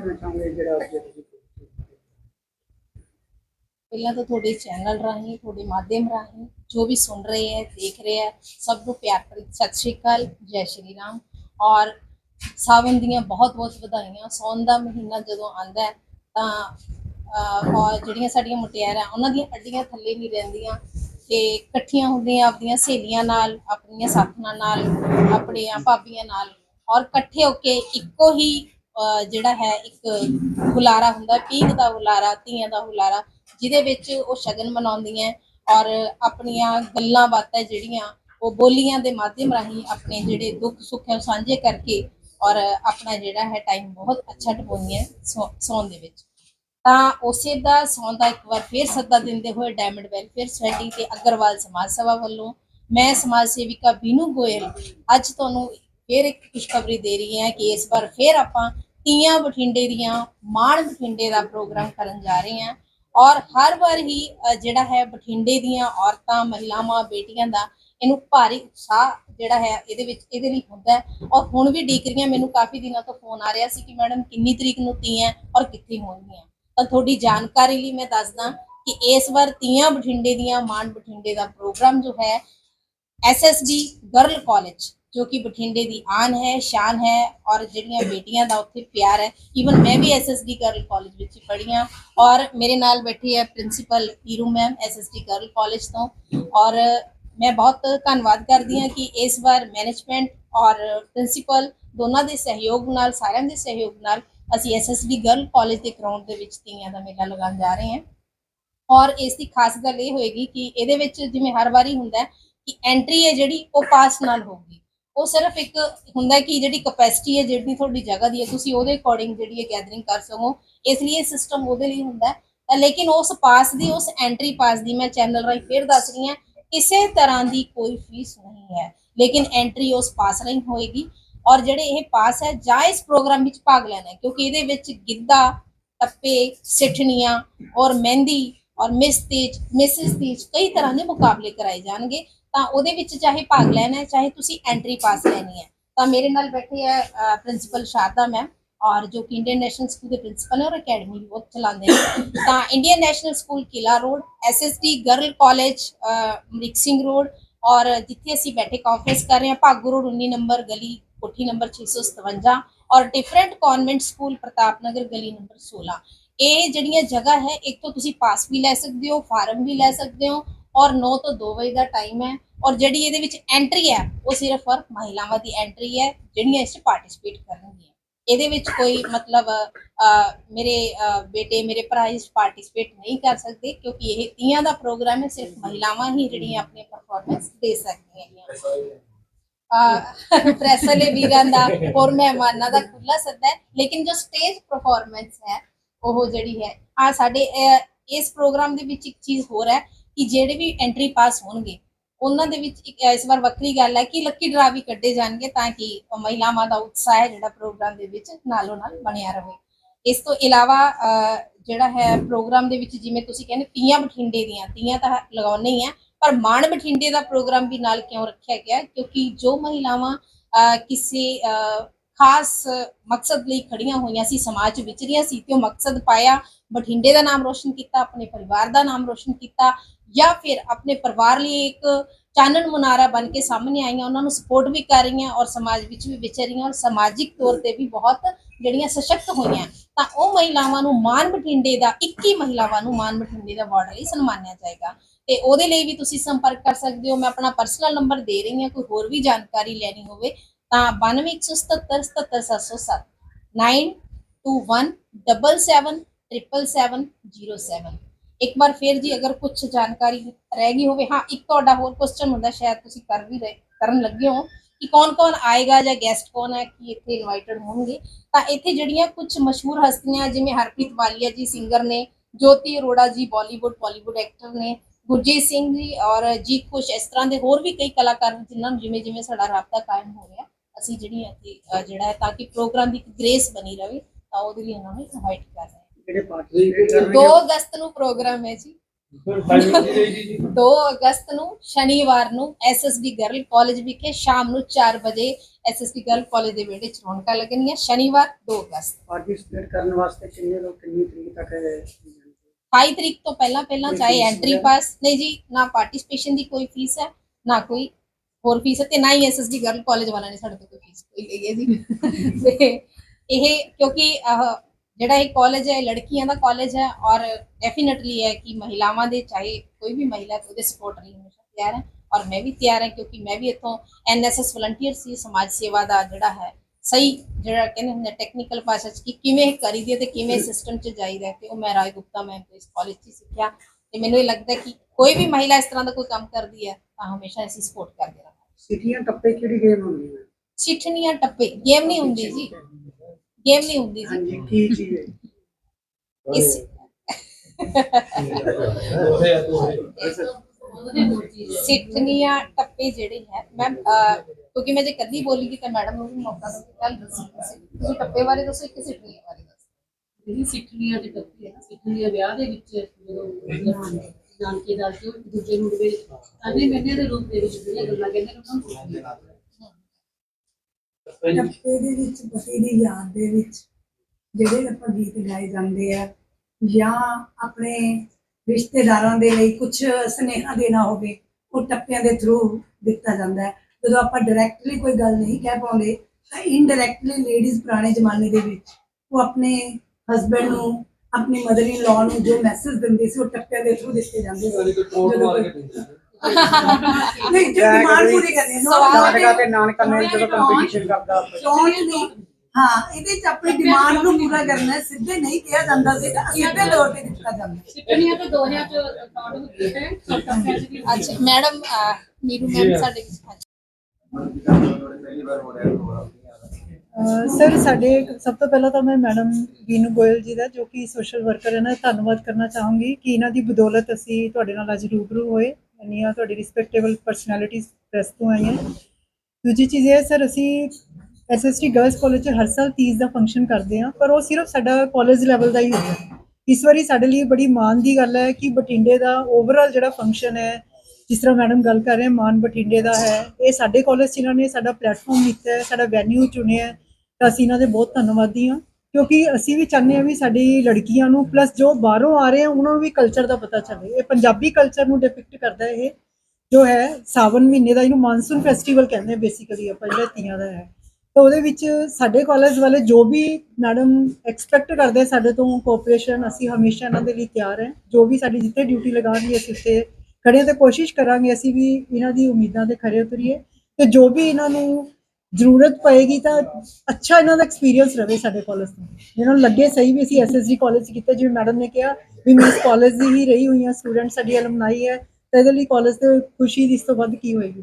ਕਹਿਣਾ ਚਾਹੁੰਦੇ ਜਿਹੜਾ ਅੱਜ ਤੁਸੀਂ ਪਹਿਲਾਂ ਤਾਂ ਤੁਹਾਡੇ ਚੈਨਲ ਰਾਹੀਂ, ਤੁਹਾਡੇ ਮਾਧਿਅਮ ਰਾਹੀਂ ਜੋ ਵੀ ਸੁਣ ਰਹੇ ਹੈ, ਦੇਖ ਰਹੇ ਹੈ, ਸਭ ਨੂੰ ਪਿਆਰ ਭਰੀ ਸਤਿ ਸ਼੍ਰੀ ਅਕਾਲ, ਜੈ ਸ਼੍ਰੀ ਰਾਮ। ਔਰ ਸਾਵਨ ਦੀਆਂ ਬਹੁਤ ਬਹੁਤ ਵਧਾਈਆਂ। ਸੌਣ ਦਾ ਮਹੀਨਾ ਜਦੋਂ ਆਂਦਾ ਤਾਂ ਔਰ ਜਿਹੜੀਆਂ ਸਾਡੀਆਂ ਮੁਟਿਆਰਾਂ, ਉਹਨਾਂ ਦੀਆਂ ਅੱਡੀਆਂ ਥੱਲੇ ਨਹੀਂ ਰਹਿੰਦੀਆਂ ਤੇ ਇਕੱਠੀਆਂ ਹੁੰਦੀਆਂ ਆਪਣੀਆਂ ਸਹੇਲੀਆਂ ਨਾਲ, ਆਪਣੀਆਂ ਸਾਥਣਾਂ ਨਾਲ ਆਪਣੀਆਂ ਭਾਬੀਆਂ ਨਾਲ। ਔਰ ਇਕੱਠੇ ਹੋ ਕੇ ਇੱਕੋ ਹੀ ਜਿਹੜਾ ਹੈ ਇੱਕ ਹੁਲਾਰਾ ਹੁੰਦਾ, ਪੀਂਘ ਦਾ ਹੁਲਾਰਾ, ਧੀਆਂ ਦਾ ਹੁਲਾਰਾ, ਜਿਹਦੇ ਵਿੱਚ ਉਹ ਸ਼ਗਨ ਮਨਾਉਂਦੀਆਂ ਔਰ ਆਪਣੀਆਂ ਗੱਲਾਂ ਬਾਤਾਂ ਜਿਹੜੀਆਂ ਉਹ ਬੋਲੀਆਂ ਦੇ ਮਾਧਿਅਮ ਰਾਹੀਂ ਆਪਣੇ ਜਿਹੜੇ ਦੁੱਖ ਸੁੱਖ ਹੈ ਸਾਂਝੇ ਕਰਕੇ ਔਰ ਆਪਣਾ ਜਿਹੜਾ ਹੈ ਟਾਈਮ ਬਹੁਤ ਅੱਛਾ ਟਪਾਉਂਦੀਆਂ ਸੌ- ਸੌਣ ਦੇ ਵਿੱਚ। ਤਾਂ ਉਸੇ ਦਾ ਸੌਣ ਦਾ ਇੱਕ ਵਾਰ ਫੇਰ ਸੱਦਾ ਦਿੰਦੇ ਹੋਏ ਡਾਇਮੰਡ ਵੈਲਫੇਅਰ ਸੋਸਾਇਟੀ ਤੇ ਅਗਰਵਾਲ ਸਮਾਜ ਸਭਾ ਵੱਲੋਂ ਮੈਂ ਸਮਾਜ ਸੇਵਿਕਾ ਬੀਨੂ ਗੋਇਲ ਅੱਜ ਤੁਹਾਨੂੰ ਫੇਰ ਇੱਕ ਖੁਸ਼ਖਬਰੀ ਦੇ ਰਹੀ ਹਾਂ ਕਿ ਇਸ ਵਾਰ ਫੇਰ ਆਪਾਂ ਤੀਆਂ ਬਠਿੰਡੇ ਦੀਆਂ, ਮਾਣ ਬਠਿੰਡੇ ਦਾ ਪ੍ਰੋਗਰਾਮ ਕਰਨ ਜਾ ਰਹੇ ਹਾਂ। ਔਰ ਹਰ ਵਾਰ ਹੀ ਜਿਹੜਾ ਹੈ ਬਠਿੰਡੇ ਦੀਆਂ ਔਰਤਾਂ, ਮਹਿਲਾਵਾਂ, ਬੇਟੀਆਂ ਦਾ ਇਹਨੂੰ ਭਾਰੀ ਉਤਸ਼ਾਹ ਜਿਹੜਾ ਹੈ ਇਹਦੇ ਵਿੱਚ, ਇਹਦੇ ਲਈ ਹੁੰਦਾ ਔਰ ਹੁਣ ਵੀ ਡੀਕ ਮੈਨੂੰ ਕਾਫੀ ਦਿਨਾਂ ਤੋਂ ਫੋਨ ਆ ਰਿਹਾ ਸੀ ਕਿ ਮੈਡਮ ਕਿੰਨੀ ਤਰੀਕ ਨੂੰ ਤੀਆਂ ਔਰ ਕਿੱਥੇ ਹੋਣਗੀਆਂ। ਤਾਂ ਤੁਹਾਡੀ ਜਾਣਕਾਰੀ ਲਈ ਮੈਂ ਦੱਸਦਾ ਕਿ ਇਸ ਵਾਰ ਤੀਆਂ ਬਠਿੰਡੇ ਦੀਆਂ ਮਾਨ ਬਠਿੰਡੇ ਦਾ ਪ੍ਰੋਗਰਾਮ ਜੋ ਹੈ ਐਸਐਸਡੀ ਗਰਲ ਕਾਲਜ ਜੋ ਕਿ ਬਠਿੰਡੇ ਦੀ ਆਨ ਹੈ, ਸ਼ਾਨ ਹੈ ਔਰ ਜਿਹੜੀਆਂ ਬੇਟੀਆਂ ਦਾ ਉੱਥੇ ਪਿਆਰ ਹੈ ਈਵਨ ਮੈਂ ਵੀ ਐਸਐਸਡੀ ਗਰਲ ਕਾਲਜ ਵਿੱਚ ਪੜ੍ਹੀ ਹਾਂ ਔਰ ਮੇਰੇ ਨਾਲ ਬੈਠੀ ਹੈ principal Iru ma'am SSD girl college ਤੋਂ ਔਰ ਮੈਂ ਬਹੁਤ ਧੰਨਵਾਦ ਕਰਦੀ ਹਾਂ ਕਿ ਇਸ ਵਾਰ ਮੈਨੇਜਮੈਂਟ ਔਰ ਪ੍ਰਿੰਸੀਪਲ ਦੋਨਾਂ ਦੇ ਸਹਿਯੋਗ ਨਾਲ, ਸਾਰਿਆਂ ਦੇ ਸਹਿਯੋਗ ਨਾਲ ਅਸੀਂ ਐਸਐਸਡੀ ਗਰਲ ਕਾਲਜ ਦੇ ਗਰਾਊਂਡ ਦੇ ਵਿੱਚ ਤੀਆਂ ਦਾ ਮੇਲਾ ਲਗਾਉਣ ਜਾ ਰਹੇ ਹਾਂ। ਔਰ ਇਸ ਦੀ ਖਾਸ ਗੱਲ ਇਹ ਹੋਏਗੀ ਕਿ ਇਹਦੇ ਵਿੱਚ ਜਿਵੇਂ ਹਰ ਵਾਰੀ ਹੁੰਦਾ ਕਿ ਐਂਟਰੀ ਹੈ ਜਿਹੜੀ ਉਹ ਪਾਸ ਨਾਲ ਹੋਊਗੀ। ਉਹ ਸਿਰਫ ਇੱਕ ਹੁੰਦਾ ਕਿ ਜਿਹੜੀ ਕਪੈਸਿਟੀ ਹੈ ਜਿਹੜੀ ਤੁਹਾਡੀ ਜਗ੍ਹਾ ਦੀ ਹੈ, ਤੁਸੀਂ ਉਹਦੇ ਅਕੋਰਡਿੰਗ ਜਿਹੜੀ ਹੈ ਗੈਦਰਿੰਗ ਕਰ ਸਕੋ। ਇਸ ਲਈ ਇਹ ਸਿਸਟਮ ਉਹਦੇ ਲਈ ਹੁੰਦਾ ਹੈ। ਲੇਕਿਨ ਉਸ ਪਾਸ ਦੀ, ਉਸ ਐਂਟਰੀ ਪਾਸ ਦੀ ਮੈਂ ਚੈਨਲ ਰਾਹੀਂ ਫਿਰ ਦੱਸ ਰਹੀ ਹਾਂ, ਕਿਸੇ ਤਰ੍ਹਾਂ ਦੀ ਕੋਈ ਫੀਸ ਨਹੀਂ ਹੈ। ਲੇਕਿਨ ਐਂਟਰੀ ਉਸ ਪਾਸ ਰਾਹੀਂ ਹੋਏਗੀ ਔਰ ਜਿਹੜੇ ਇਹ ਪਾਸ ਹੈ, ਜਾਂ ਇਸ ਪ੍ਰੋਗਰਾਮ ਵਿੱਚ ਭਾਗ ਲੈਣਾ ਹੈ, ਕਿਉਂਕਿ ਇਹਦੇ ਵਿੱਚ ਗਿੱਧਾ, ਟੱਪੇ, ਸਿੱਠਣੀਆਂ ਔਰ ਮਹਿੰਦੀ ਔਰ ਮਿਸ ਤੇਜ ਮਿਸਿਸ ਤੇਜ ਕਈ ਤਰ੍ਹਾਂ ਦੇ ਮੁਕਾਬਲੇ ਕਰਾਏ ਜਾਣਗੇ। ਤਾਂ ਉਹਦੇ ਵਿੱਚ ਚਾਹੇ ਭਾਗ ਲੈਣਾ ਹੈ ਚਾਹੇ ਤੁਸੀਂ ਐਂਟਰੀ ਪਾਸ ਲੈਣੀ ਹੈ। ਤਾਂ ਮੇਰੇ ਨਾਲ ਬੈਠੇ ਹੈ ਪ੍ਰਿੰਸੀਪਲ ਸ਼ਾਰਦਾ ਮੈਮ ਔਰ ਜੋ ਕਿ ਇੰਡੀਅਨ ਨੈਸ਼ਨਲ ਸਕੂਲ ਦੇ ਪ੍ਰਿੰਸੀਪਲ ਹੈ ਔਰ ਅਕੈਡਮੀ ਵੀ ਬਹੁਤ ਚਲਾਉਂਦੇ ਨੇ। ਤਾਂ Indian national school Kila road SSD girl college Amrik Singh road ਔਰ ਜਿੱਥੇ ਅਸੀਂ ਬੈਠੇ ਕਾਨਫਰੰਸ ਕਰ ਰਹੇ ਹਾਂ ਭਾਗੂ ਰੋਡ 19 ਨੰਬਰ ਗਲੀ ਕੋਠੀ ਨੰਬਰ 657 ਔਰ different convent school Pratap Nagar ਗਲੀ ਨੰਬਰ 16 ਇਹ ਜਿਹੜੀਆਂ ਜਗ੍ਹਾ ਹੈ ਇੱਕ ਤੋਂ ਤੁਸੀਂ ਪਾਸ ਵੀ ਲੈ ਸਕਦੇ ਹੋ ਫਾਰਮ ਵੀ ਲੈ ਸਕਦੇ ਹੋ ਔਰ 9 ਤੋਂ 2 ਵਜੇ ਦਾ ਟਾਈਮ ਹੈ। ਔਰ ਜਿਹੜੀ ਇਹਦੇ ਵਿੱਚ ਐਂਟਰੀ ਹੈ, ਉਹ ਸਿਰਫ ਔਰ ਮਹਿਲਾਵਾਂ ਦੀ ਐਂਟਰੀ ਹੈ, ਜਿਹੜੀਆਂ ਇਸ 'ਚ ਪਾਰਟਿਸਿਪੇਟ ਕਰਨਗੀਆਂ। ਇਹਦੇ ਵਿੱਚ ਕੋਈ ਮਤਲਬ ਮੇਰੇ ਬੇਟੇ, ਮੇਰੇ ਭਰਾ ਇਸ ਪਾਰਟਿਸਿਪੇਟ ਨਹੀਂ ਕਰ ਸਕਦੇ, ਕਿਉਂਕਿ ਇਹ ਤੀਆਂ ਦਾ ਪ੍ਰੋਗਰਾਮ ਹੈ, ਸਿਰਫ ਮਹਿਲਾਵਾਂ ਹੀ ਜਿਹੜੀਆਂ ਆਪਣੀ ਪਰਫਾਰਮੈਂਸ ਦੇ ਸਕਦੀਆਂ ਹੈਗੀਆਂ। ਪ੍ਰੈਸ ਵਾਲੇ ਵੀਰਾਂ ਦਾ, ਹੋਰ ਮਹਿਮਾਨਾਂ ਦਾ ਖੁੱਲਾ ਸੱਦਾ ਹੈ, ਲੇਕਿਨ ਜੋ ਸਟੇਜ ਪਰਫਾਰਮੈਂਸ ਹੈ, ਉਹ ਜਿਹੜੀ ਹੈ ਆ ਸਾਡੇ ਇਸ ਪ੍ਰੋਗਰਾਮ ਦੇ ਵਿੱਚ ਇੱਕ ਚੀਜ਼ ਹੋਰ ਹੈ ਕਿ ਜਿਹੜੇ ਵੀ ਐਂਟਰੀ ਪਾਸ ਹੋਣਗੇ ਉਹਨਾਂ ਦੇ ਵਿੱਚ ਇੱਕ ਇਸ ਵਾਰ ਵੱਖਰੀ ਗੱਲ ਹੈ ਕਿ ਲੱਕੀ ਡਰਾ ਵੀ ਕੱਢੇ ਜਾਣਗੇ ਤਾਂ ਕਿ ਮਹਿਲਾਵਾਂ ਦਾ ਉਤਸ਼ਾਹ ਹੈ ਜਿਹੜਾ ਪ੍ਰੋਗਰਾਮ ਦੇ ਵਿੱਚ ਨਾਲੋਂ ਨਾਲ ਬਣਿਆ ਰਹੇ। ਇਸ ਤੋਂ ਇਲਾਵਾ ਜਿਹੜਾ ਹੈ ਪ੍ਰੋਗਰਾਮ ਦੇ ਵਿੱਚ ਜਿਵੇਂ ਤੁਸੀਂ ਕਹਿੰਦੇ ਤੀਆਂ ਬਠਿੰਡੇ ਦੀਆਂ ਤੀਆਂ ਤਾਂ ਲਗਾਉਣੇ ਹੀ ਆ ਪਰ ਮਾਣ ਬਠਿੰਡੇ ਦਾ ਪ੍ਰੋਗਰਾਮ ਵੀ ਨਾਲ ਕਿਉਂ ਰੱਖਿਆ ਗਿਆ? ਕਿਉਂਕਿ ਜੋ ਮਹਿਲਾਵਾਂ ਅਹ, ਕਿਸੇ ਅਹ, ਖਾਸ ਮਕਸਦ ਲਈ ਖੜੀਆਂ ਹੋਈਆਂ ਸੀ ਸਮਾਜ ਵਿੱਚ ਵਿਚਰੀਆਂ ਸੀ ਤੇ ਉਹ ਮਕਸਦ ਪਾਇਆ ਬਠਿੰਡੇ ਦਾ ਨਾਮ ਰੋਸ਼ਨ ਕੀਤਾ, ਆਪਣੇ ਪਰਿਵਾਰ ਦਾ ਨਾਮ ਰੋਸ਼ਨ ਕੀਤਾ, ਜਾਂ ਫਿਰ ਆਪਣੇ ਪਰਿਵਾਰ ਲਈ ਇੱਕ ਚਾਨਣ ਮੁਨਾਰਾ ਬਣ ਕੇ ਸਾਹਮਣੇ ਆਈਆਂ, ਉਹਨਾਂ ਨੂੰ ਸਪੋਰਟ ਵੀ ਕਰ ਰਹੀਆਂ ਔਰ ਸਮਾਜ ਵਿੱਚ ਵੀ ਵਿਚਰੀਆਂ ਔਰ ਸਮਾਜਿਕ ਤੌਰ ਤੇ ਵੀ ਬਹੁਤ ਜਿਹੜੀਆਂ ਸਸ਼ਕਤ ਹੋਈਆਂ। ਤਾਂ ਉਹ ਮਹਿਲਾਵਾਂ ਨੂੰ ਮਾਨ ਬਠਿੰਡੇ ਦਾ 21 ਮਹਿਲਾਵਾਂ ਨੂੰ ਮਾਨ ਬਠਿੰਡੇ ਦਾ ਅਵਾਰਡ ਲਈ ਸਨਮਾਨਿਆ ਜਾਏਗਾ। ਤੇ ਉਹਦੇ ਲਈ ਵੀ ਤੁਸੀਂ ਸੰਪਰਕ ਕਰ ਸਕਦੇ ਹੋ। ਮੈਂ ਆਪਣਾ ਪਰਸਨਲ ਨੰਬਰ ਦੇ ਰਹੀ ਹਾਂ, ਕੋਈ ਹੋਰ ਵੀ ਜਾਣਕਾਰੀ ਲੈਣੀ ਹੋਵੇ, ਤਾਂ 9217777707 9217777707 ਇੱਕ ਵਾਰ ਫਿਰ ਜੀ ਅਗਰ ਕੁਝ ਜਾਣਕਾਰੀ ਰਹਿ ਗਈ ਹੋਵੇ, ਹਾਂ, ਇੱਕ ਤੁਹਾਡਾ ਹੋਰ ਕੁਐਸਚਨ ਹੁੰਦਾ, ਸ਼ਾਇਦ ਤੁਸੀਂ ਕਰ ਵੀ ਰਹੇ, ਕਰਨ ਲੱਗੇ ਹੋ ਕਿ ਕੌਣ-ਕੌਣ ਆਏਗਾ ਜਾਂ ਗੈਸਟ ਕੌਣ ਹੈ, ਕਿ ਇੱਥੇ ਇਨਵਾਈਟਡ ਹੋਣਗੇ। ਤਾਂ ਇੱਥੇ ਜਿਹੜੀਆਂ ਕੁਝ ਮਸ਼ਹੂਰ ਹਸਤੀਆਂ, ਜਿਵੇਂ ਹਰਪ੍ਰੀਤ ਵਾਲੀਆ ਜੀ ਸਿੰਗਰ ਨੇ, ਜੋਤੀ ਅਰੋੜਾ ਜੀ ਬਾਲੀਵੁੱਡ ਬਾਲੀਵੁੱਡ ਐਕਟਰ ਨੇ, ਗੁਰਜੀਤ ਸਿੰਘ ਜੀ ਔਰ ਜੀਤ ਖੁਸ਼ ਇਸ ਤਰ੍ਹਾਂ ਦੇ ਹੋਰ ਵੀ ਕਈ ਕਲਾਕਾਰ ਨੇ, ਜਿਨ੍ਹਾਂ ਨੂੰ ਜਿਵੇਂ ਜਿਵੇਂ ਸਾਡਾ ਰਾਬਤਾ ਕਾਇਮ ਹੋ ਰਿਹਾ, ਅਸੀਂ ਜਿਹੜੀ ਇੱਥੇ ਜਿਹੜਾ ਹੈ, ਤਾਂ ਕਿ ਪ੍ਰੋਗਰਾਮ ਦੀ ਇੱਕ ਗ੍ਰੇਸ ਬਣੀ ਰਹੇ, ਤਾਂ ਉਹਦੇ ਲਈ ਉਹਨਾਂ ਨੂੰ ਇਨਵਾਈਟ ਕਰ ਰਹੇ ਜਿਹੜੇ ਪਾਰਟਿਸਿਪੇਟ ਕਰ ਰਹੇ 2 ਆ ਅਗਸਤ ਨੂੰ ਪ੍ਰੋਗਰਾਮ ਹੈ ਜੀ। 2 ਅਗਸਤ ਨੂੰ ਸ਼ਨੀਵਾਰ ਨੂੰ ਐਸਐਸਡੀ ਗਰਲ ਕਾਲਜ ਵਿਖੇ ਸ਼ਾਮ ਨੂੰ 4 ਵਜੇ ਐਸਐਸਡੀ ਗਰਲ ਕਾਲਜ ਦੇ ਵਿਹੜੇ 'ਚ ਰੌਣਕਾਂ ਲੱਗਣੀਆਂ ਸ਼ਨੀਵਾਰ 2 ਅਗਸਤ। ਪਾਰਟਿਸਿਪੇਟ ਕਰਨ ਵਾਸਤੇ ਕਿੰਨੇ ਲੋਕ ਕਿੰਨੀ ਤਰੀਕ ਤੱਕ ਹੈ 28 ਤਰੀਕ ਤੋਂ ਪਹਿਲਾਂ ਪਹਿਲਾਂ ਚਾਹੇ ਐਂਟਰੀ? ਪਾਸ ਨਹੀਂ ਜੀ ਨਾ ਪਾਰਟਿਸਿਪੇਸ਼ਨ ਦੀ ਕੋਈ ਫੀਸ ਹੈ ਨਾ ਕੋਈ ਹੋਰ ਫੀਸ ਹੈ ਤੇ ਨਾ ਹੀ ਐਸਐਸਡੀ ਗਰਲ ਕਾਲਜ ਵਾਲਿਆਂ ਨੇ ਸਾਡੇ ਤੋਂ ਕੋਈ ਫੀਸ ਕੋਈ ਲਈ ਹੈ ਜੀ। ਇਹ ਕਿਉਂਕਿ ਜਿਹੜਾ ਇਹ ਕਾਲਜ ਹੈ ਲੜਕੀਆਂ ਦਾ ਕਾਲਜ ਹੈ ਔਰ ਡੈਫੀਨਿਟਲੀ ਹੈ ਕਿ ਮਹਿਲਾਵਾਂ ਦੇ ਚਾਹੇ ਕੋਈ ਵੀ ਮਹਿਲਾ ਉਹਦੇ ਸਪੋਰਟ ਲਈ ਹਮੇਸ਼ਾ ਤਿਆਰ ਹੈ ਔਰ ਮੈਂ ਵੀ ਤਿਆਰ ਹਾਂ ਕਿਉਂਕਿ ਮੈਂ ਵੀ ਇੱਥੋਂ ਐਨਐਸਐਸ ਵਲੰਟੀਅਰ ਸੀ ਸਮਾਜ ਸੇਵਾ ਦਾ ਜਿਹੜਾ ਹੈ ਸਹੀ ਜਿਹੜਾ ਕਹਿੰਦੇ ਹੁੰਦੇ ਟੈਕਨੀਕਲ ਭਾਸ਼ਾ ਚ ਕਿ ਕਿਵੇਂ ਕਰੀਦੀ ਤੇ ਕਿਵੇਂ ਸਿਸਟਮ ਚ ਜਾਈਦਾ ਤੇ ਉਹ ਮੈਂ ਰਾਏ ਗੁਪਤਾ ਮੈਂ ਇਸ ਕਾਲਜ 'ਚ ਸਿੱਖਿਆ ਤੇ ਮੈਨੂੰ ਇਹ ਲੱਗਦਾ ਕਿ ਕੋਈ ਵੀ ਮਹਿਲਾ ਇਸ ਤਰ੍ਹਾਂ ਦਾ ਕੋਈ ਕੰਮ ਕਰਦੀ ਹੈ ਤਾਂ ਹਮੇਸ਼ਾ ਅਸੀਂ ਸਪੋਰਟ ਕਰਦੇ ਰਹਾਂਗੇ। ਸਿਟੀਆਂ ਟੱਪੇ ਕਿਹੜੀ ਗੇਮ ਹੁੰਦੀ ਹੈ? ਸਿੱਠਣੀਆਂ ਟੱਪੇ ਗੇਮ ਨਹੀਂ ਹੁੰਦੀ ਜੀ। ਗੇਮ ਨਹੀਂ ਹੁੰਦੀ ਜੀ ਹਾਂਜੀ ਕੀ ਚੀਜ਼ ਹੈ। ਇਸ ਟੱਪੇ ਜਿਹੜੇ ਹੈ ਮੈਂ ਅਹ, ਕਿਉਂਕਿ ਮੈਂ ਜੇ ਕਦੀ ਬੋਲੀਗੀ ਤਾਂ ਮੈਡਮ ਨੂੰ ਵੀ ਮੌਕਾ ਦੋ ਕੱਲ ਦੱਸੋ ਤੁਸੀਂ ਟੱਪੇ ਬਾਰੇ ਦੱਸੋ ਇੱਕ ਸਿੱਠਣੀਆਂ ਬਾਰੇ ਦੱਸੋ। ਜਿਹੜੀ ਦੇ ਟੱਪੇ ਸਿੱਠਣੀਆਂ ਵਿਆਹ ਦੇ ਵਿੱਚ ਜਦੋਂ ਨਾਨਕੇ ਦਾ ਕਿ ਇੱਕ ਦੂਜੇ ਨੂੰ ਦੇ ਅਗਲੇ ਮਹੀਨੇ ਦੇ ਰੂਪ ਦੇ ਵਿੱਚ ਜਿਹੜੀਆਂ ਗੱਲਾਂ ਕਹਿੰਦੇ ਨੇ ਉਹਨਾਂ ਨੂੰ। ਟੱਪੇ ਦੇ ਵਿੱਚ ਪਤੀ ਦੀ ਯਾਦ ਦੇ ਵਿੱਚ ਜਿਹੜੇ ਆਪਾਂ ਗੀਤ ਗਾਏ ਜਾਂਦੇ ਆ ਜਾਂ ਆਪਣੇ ਰਿਸ਼ਤੇਦਾਰਾਂ ਦੇ ਲਈ ਕੁਝ ਸੁਨੇਹਾ ਦੇਣਾ ਹੋਵੇ ਉਹ ਟੱਪਿਆਂ ਦੇ ਥਰੂ ਦਿੱਤਾ ਜਾਂਦਾ ਹੈ। ਜਦੋਂ ਆਪਾਂ ਡਾਇਰੈਕਟਲੀ ਕੋਈ ਗੱਲ ਨਹੀਂ ਕਹਿ ਪਾਉਂਦੇ ਤਾਂ ਇਨਡਾਇਰੈਕਟਲੀ ਲੇਡੀਜ਼ ਪੁਰਾਣੇ ਜ਼ਮਾਨੇ ਦੇ ਵਿੱਚ ਉਹ ਆਪਣੇ ਹਸਬੰਡ ਨੂੰ ਆਪਣੀ ਮਦਰ ਇਨ ਲਾਅ ਨੂੰ ਜੋ ਮੈਸੇਜ ਦਿੰਦੇ ਸੀ ਉਹ ਟੱਪਿਆਂ ਦੇ ਥਰੂ ਦਿੱਤੇ ਜਾਂਦੇ ਸੀ। ਜਦੋਂ ਨਹੀਂ ਜੋ ਡਿਮਾਂਡ ਪੂਰੀ ਕਰਨੀ ਸਵਾਲ ਨਾਨਕਾ ਤੇ ਨਾਨਕਾ ਨੇ ਜਦੋਂ ਕੰਪੀਟੀਸ਼ਨ ਕਰਦਾ ਕਿਉਂ ਨਹੀਂ ਹਾਂ ਇਹਦੇ ਚ ਆਪਣੀ ਡਿਮਾਂਡ ਨੂੰ ਪੂਰਾ ਕਰਨਾ ਹੈ ਸਿੱਧੇ ਨਹੀਂ ਕਿਹਾ ਜਾਂਦਾ ਸੀ ਸਿੱਧੇ ਤੌਰ ਤੇ ਦਿੱਤਾ ਜਾਂਦਾ ਹੈ। ਸਿੱਠਣੀਆਂ ਤਾਂ ਦੋਹਿਆਂ ਚ ਕਾਊਂਟ ਹੁੰਦੀਆਂ ਹੈ ਅੱਛਾ ਮੈਡਮ ਨੀਰੂ ਮੈਮ ਸਾਡੇ ਵਿੱਚ ਸਰ ਸਾਡੇ ਸਭ ਤੋਂ ਪਹਿਲਾਂ ਤਾਂ ਮੈਂ ਮੈਡਮ ਬੀਨੂ ਗੋਇਲ ਜੀ ਦਾ ਜੋ ਕਿ ਸੋਸ਼ਲ ਵਰਕਰ ਹੈ ਨਾ ਧੰਨਵਾਦ ਕਰਨਾ ਚਾਹੂੰਗੀ ਕਿ ਇਹਨਾਂ ਦੀ ਬਦੌਲਤ ਅਸੀਂ ਤੁਹਾਡੇ ਨਾਲ ਅੱਜ ਰੂਬਰੂ ਹੋਏ। ਇੰਨੀਆਂ ਤੁਹਾਡੀ ਰਿਸਪੈਕਟੇਬਲ ਪਰਸਨੈਲਿਟੀਜ਼ ਪ੍ਰੈਸ ਤੋਂ ਆਈਆਂ ਦੂਜੀ ਚੀਜ਼ ਇਹ ਹੈ, ਸਰ, ਅਸੀਂ ਐਸਐਸਟੀ ਗਰਲਸ ਕਾਲਜ 'ਚ ਹਰ ਸਾਲ 30 ਦਾ ਫੰਕਸ਼ਨ ਕਰਦੇ ਹਾਂ, ਪਰ ਉਹ ਸਿਰਫ ਸਾਡਾ ਕਾਲਜ ਲੈਵਲ ਦਾ ਹੀ ਹੁੰਦਾ ਇਸ ਵਾਰੀ ਸਾਡੇ ਲਈ ਬੜੀ ਮਾਣ ਦੀ ਗੱਲ ਹੈ ਕਿ ਬਠਿੰਡੇ ਦਾ ਓਵਰਆਲ ਜਿਹੜਾ ਫੰਕਸ਼ਨ ਹੈ, ਜਿਸ ਤਰ੍ਹਾਂ ਮੈਡਮ ਗੱਲ ਕਰ ਰਹੇ ਹੈ ਮਾਨ ਬਠਿੰਡੇ ਦਾ ਹੈ। ਇਹ ਸਾਡੇ ਕਾਲਜ 'ਚ ਇਹਨਾਂ ਨੇ ਸਾਡਾ ਪਲੇਟਫਾਰਮ ਦਿੱਤਾ ਹੈ, ਸਾਡਾ ਵੈਨਿਊ ਚੁਣਿਆ ਤਾਂ ਅਸੀਂ ਇਹਨਾਂ ਦੇ ਬਹੁਤ ਧੰਨਵਾਦੀ ਹਾਂ। ਕਿਉਂਕਿ ਅਸੀਂ ਵੀ ਚਾਹੁੰਦੇ ਹਾਂ ਵੀ ਸਾਡੀ ਲੜਕੀਆਂ ਨੂੰ ਪਲੱਸ ਜੋ ਬਾਹਰੋਂ ਆ ਰਹੇ ਆ, ਉਹਨਾਂ ਨੂੰ ਵੀ ਕਲਚਰ ਦਾ ਪਤਾ ਚੱਲੇ। ਇਹ ਪੰਜਾਬੀ ਕਲਚਰ ਨੂੰ ਡਿਪਿਕਟ ਕਰਦਾ ਇਹ, ਜੋ ਹੈ ਸਾਵਨ ਮਹੀਨੇ ਦਾ ਇਹਨੂੰ ਮਾਨਸੂਨ ਫੈਸਟੀਵਲ ਕਹਿੰਦੇ ਬੇਸਿਕਲੀ ਆਪਾਂ ਜਿਹੜਾ ਤੀਆਂ ਦਾ ਹੈ। ਤਾਂ ਉਹਦੇ ਵਿੱਚ ਸਾਡੇ ਕਾਲਜ ਵਾਲੇ ਜੋ ਵੀ ਮੈਡਮ ਐਕਸਪੈਕਟ ਕਰਦੇ ਸਾਡੇ ਤੋਂ ਕੋਆਪਰੇਸ਼ਨ ਅਸੀਂ ਹਮੇਸ਼ਾ ਇਹਨਾਂ ਦੇ ਲਈ ਤਿਆਰ ਹੈ। ਜੋ ਵੀ ਸਾਡੀ ਜਿੱਥੇ ਡਿਊਟੀ ਲਗਾਉਣਗੇ, ਅਸੀਂ ਉੱਥੇ ਖੜੇ ਤੇ ਕੋਸ਼ਿਸ਼ ਕਰਾਂਗੇ ਅਸੀਂ ਵੀ ਇਹਨਾਂ ਦੀ ਉਮੀਦਾਂ ਤੇ ਖਰੇ ਉਤਰੀਏ। ਤੇ ਜੋ ਵੀ ਇਹਨਾਂ ਨੂੰ ਜ਼ਰੂਰਤ ਪਏਗੀ ਤਾਂ ਅੱਛਾ ਇਹਨਾਂ ਦਾ ਐਕਸਪੀਰੀਅੰਸ ਰਹੇ ਸਾਡੇ ਕਾਲਜ ਤੋਂ। ਜਿਹਨਾਂ ਨੂੰ ਲੱਗੇ ਸਹੀ ਵੀ ਅਸੀਂ ਐਸਐਸਜੀ ਕਾਲਜ ਕੀਤਾ, ਜਿਵੇਂ ਮੈਡਮ ਨੇ ਕਿਹਾ ਵੀ ਮੈਂ ਇਸ ਕਾਲਜ ਦੀ ਹੀ ਰਹੀ ਹੋਈ ਹਾਂ ਸਟੂਡੈਂਟ ਸਾਡੀ ਅਲਮਨਾਈ ਹੈ, ਤਾਂ ਇਹਦੇ ਲਈ ਕਾਲਜ ਤੇ ਖੁਸ਼ੀ ਦੀ ਇਸ ਤੋਂ ਵੱਧ ਕੀ ਹੋਏਗੀ?